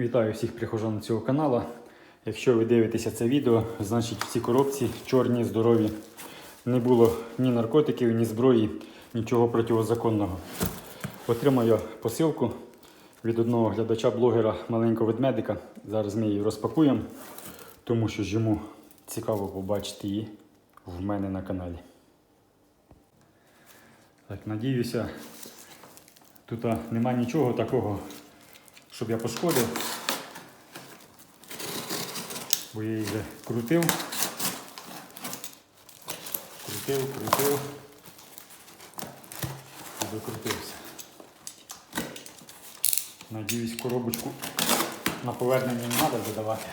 Вітаю всіх прихожан цього каналу. Якщо ви дивитеся це відео, значить в цій коробці чорні, здорові. Не було ні наркотиків, ні зброї, нічого протизаконного. Отримав я посилку від одного глядача-блогера маленького ведмедика. Зараз ми її розпакуємо, тому що ж йому цікаво побачити її в мене на каналі. Так, надіюся, тут нема нічого такого, щоб я пошкодив. Бо я її вже крутив. Крутив, крутив. І докрутився. Надіюсь, коробочку на повернення не треба задавати.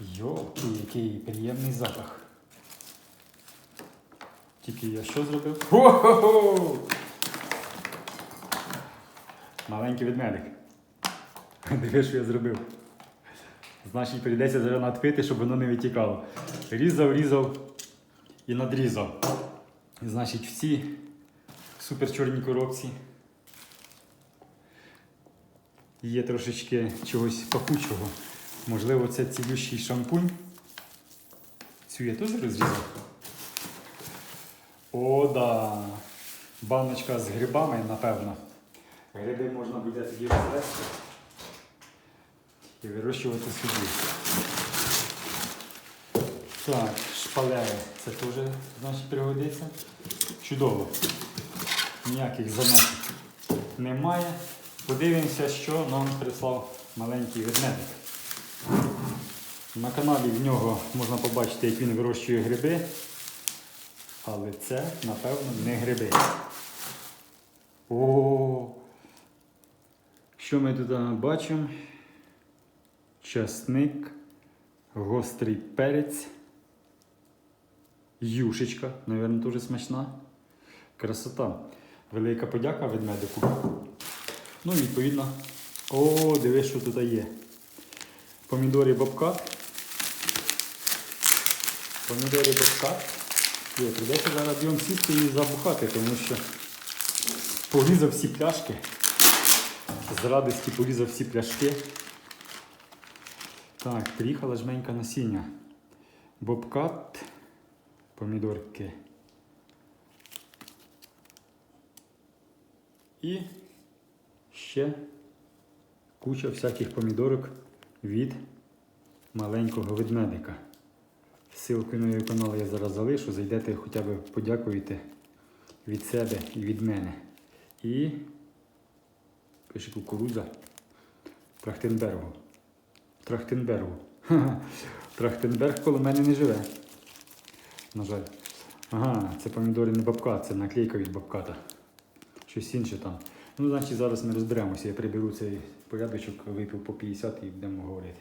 Йолки, який приємний запах. Тільки я що зробив? Хо-хо-хо! Маленький ведмедик. Диви, що я зробив. Значить, прийдеться зараз надпити, щоб воно не витікало. Різав, різав і надрізав. Значить, в цій супер чорній коробці є трошечки чогось пахучого. Можливо, це цілющий шампунь. Цю я теж розрізав. О, да. Баночка з грибами, напевно. Гриби можна буде тоді розвести і вирощувати собі. Так, шпалери. Це теж значить пригодиться. Чудово. Ніяких заметів немає. Подивимося, що нам прислав маленький ведмедик. На каналі в нього можна побачити, як він вирощує гриби. Але це, напевно, не гриби. О! Що ми тут бачимо? Часник, гострий перець, юшечка, мабуть, дуже смачна. Красота. Велика подяка ведмедику. Ну, і відповідно. О, дивись, що тут є. Помідори бобкат. Помідори бобкат. Йо, прийдеться зараз бігом сісти і забухати, тому що порізав всі пляшки. З радості порізав всі пляшки. Так, приїхала жменька насіння. Бобкат, помідорки. І ще куча всяких помідорок від маленького ведмедика. Ссылку на його канал я зараз залишу, зайдете хоча б подякуєте від себе і від мене. І пише кукурудза Трахтенбергу. Трахтенбергу. Трахтенберг коло мене не живе. На жаль. Ага, це помідори не бабкат, це наклейка від бабката. Щось інше там. Ну, значить, зараз ми розберемося. Я приберу цей порядочок, випив по 50 і будемо говорити.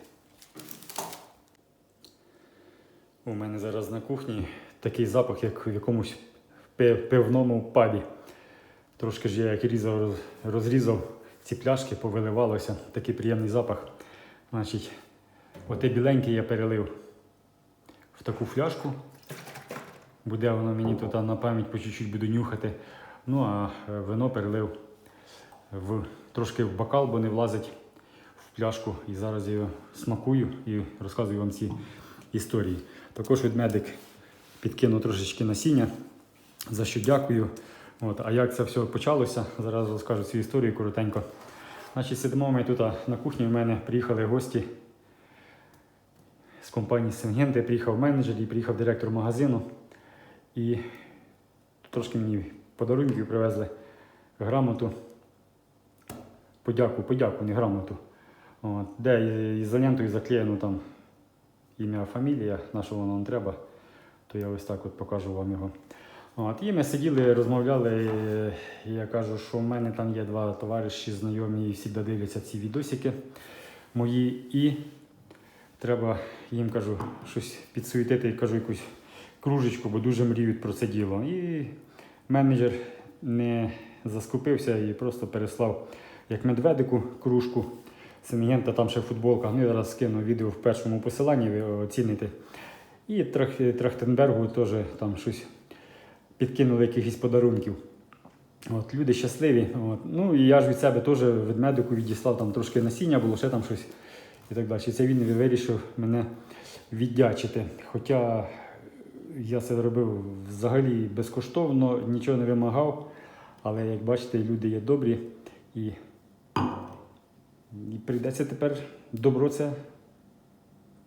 У мене зараз на кухні такий запах, як в якомусь пи- пивному пабі. Трошки ж я як різав, розрізав ці пляшки, повиливалося. Такий приємний запах. Значить, оте біленьке я перелив в таку фляжку. Буде воно мені тут на пам'ять по чуть-чуть буду нюхати. Ну а е, вино перелив в, трошки в бокал, бо не влазить в пляшку. І зараз я його смакую і розказую вам ці історії. Також ведмедик підкинув трошечки насіння, за що дякую. От, а як це все почалося, зараз розкажу цю історію коротенько. Значить, сидимо ми тут на кухні, в мене приїхали гості з компанії Сингенти, приїхав менеджер і приїхав директор магазину. І трошки мені подарунків привезли грамоту. Подяку, подяку, не грамоту. От, де із лентою заклеєно там ім'я, фамілія, на що воно нам треба, то я ось так от покажу вам його. От, і ми сиділи, розмовляли, я кажу, що в мене там є два товариші знайомі, і всі дивляться ці відосики мої. І треба їм кажу, щось підсуетити, кажу якусь кружечку, бо дуже мріють про це діло. І менеджер не заскупився і просто переслав як медведику кружку. Семігента, там ще футболка. Ну, я зараз скину відео в першому посиланні, ви оціните. І Трах- Трахтенбергу теж там щось підкинули якихось подарунків. От, люди щасливі. От. Ну і я ж від себе теж від медику відіслав там трошки насіння, було ще там щось і так далі. Це він вирішив мене віддячити. Хоча я це робив взагалі безкоштовно, нічого не вимагав. Але як бачите, люди є добрі і, і прийдеться тепер добро це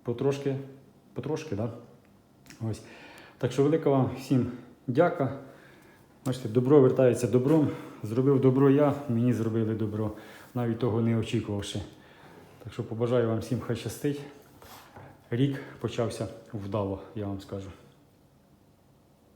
потрошки, потрошки, да? Ось. Так що велика вам всім дяка. Бачите, добро вертається добром. Зробив добро я, мені зробили добро, навіть того не очікувавши. Так що побажаю вам всім хай щастить. Рік почався вдало, я вам скажу.